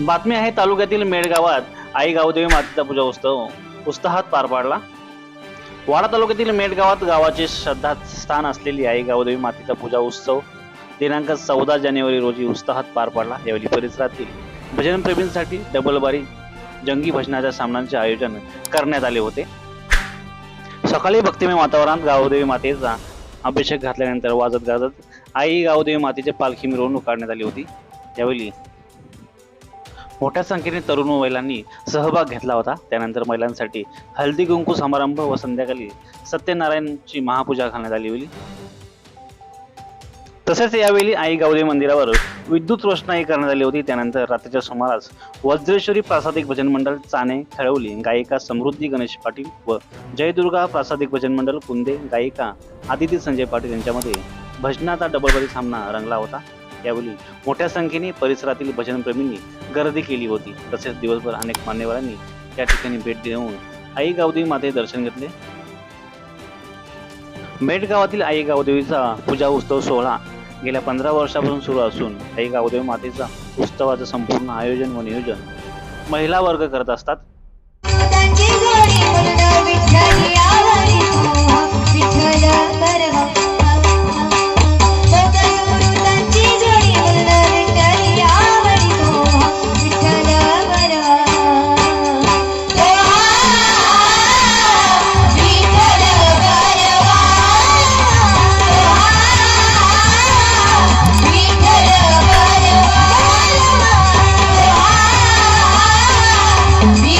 बातमी आहे तालुक्यातील मेडगावात आई गावदेवी मातेचा पूजा उत्सव. उत्साहात पार पाडला. वाडा तालुक्यातील मेडगावात गावाचे श्रद्धास्थान असलेली आई गावदेवी मातेचा पूजा उत्सव दिनांक चौदा जानेवारी रोजी उत्साहात पार पाडला. यावेळी परिसरातील भजनप्रेमींसाठी डबलबारी जंगी भजनाच्या सामन्यांचे आयोजन करण्यात आले होते. सकाळी भक्तिमय वातावरणात गावदेवी मातेचा अभिषेक घातल्यानंतर वाजत गाजत आई गावदेवी मातेचे पालखी मिरवणूक काढण्यात आली होती. यावेळी मोठ्या संख्येने तरुण महिलांनी सहभाग घेतला होता. त्यानंतर महिलांसाठी हल्दी कुंकू समारंभ व संध्याकाळी सत्यनारायणची महापूजा घालण्यात आली होती. तसेच यावेळी आई गावली मंदिरावर विद्युत रोषणाई करण्यात आली होती. त्यानंतर रात्रीच्या सुमारास वज्रेश्वरी प्रासादिक भजन मंडळ चाने खेळवली गायिका समृद्धी गणेश पाटील व जयदुर्गा प्रासादिक भजन मंडळ कुंदे गायिका आदिती संजय पाटील यांच्यामध्ये भजनाचा डबलबरी सामना रंगला होता. यावेळी मोठ्या संख्येने परिसरातील भजनप्रेमींनी गर्दी केली होती. तसेच दिवसभर अनेक मान्यवरांनी या ठिकाणी भेट देऊन आई गावदेवी माते दर्शन घेतले. मेट गावातील आई गावदेवीचा पूजा उत्सव सोहळा गेल्या पंधरा वर्षापासून सुरू असून आई गावदेवी मातेचा उत्सवाचं संपूर्ण आयोजन व नियोजन महिला वर्ग करत असतात. It's